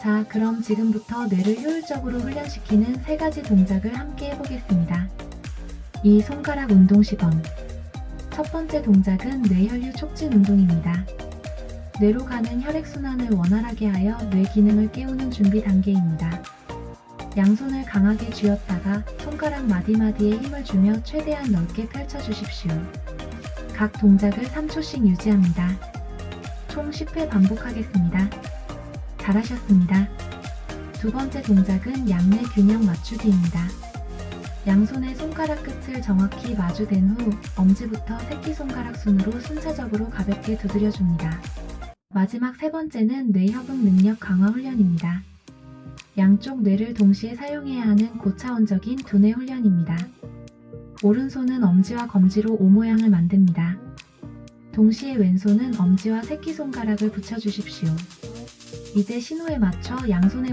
자, 그럼 지금부터 뇌를 효율적으로 훈련시키는 세 가지 동작을 함께 해보겠습니다. 이 손가락 운동 시범. 첫 번째 동작은 뇌혈류 촉진 운동입니다. 뇌로 가는 혈액순환을 원활하게 하여 뇌 기능을 깨우는 준비 단계입니다. 양손을 강하게 쥐었다가 손가락 마디마디에 힘을 주며 최대한 넓게 펼쳐주십시오. 각 동작을 3초씩 유지합니다. 총 10회 반복하겠습니다. 잘하셨습니다. 두 번째 동작은 양내 균형 맞추기입니다. 양손의 손가락 끝을 정확히 마주댄 후 엄지부터 새끼손가락 순으로 순차적으로 가볍게 두드려줍니다. 마지막 세 번째는 뇌협응 능력 강화 훈련입니다. 양쪽 뇌를 동시에 사용해야 하는 고차원적인 두뇌 훈련입니다. 오른손은 엄지와 검지로 O 모양을 만듭니다. 동시에 왼손은 엄지와 새끼손가락을 붙여주십시오. 이제 신호에 맞춰 양손의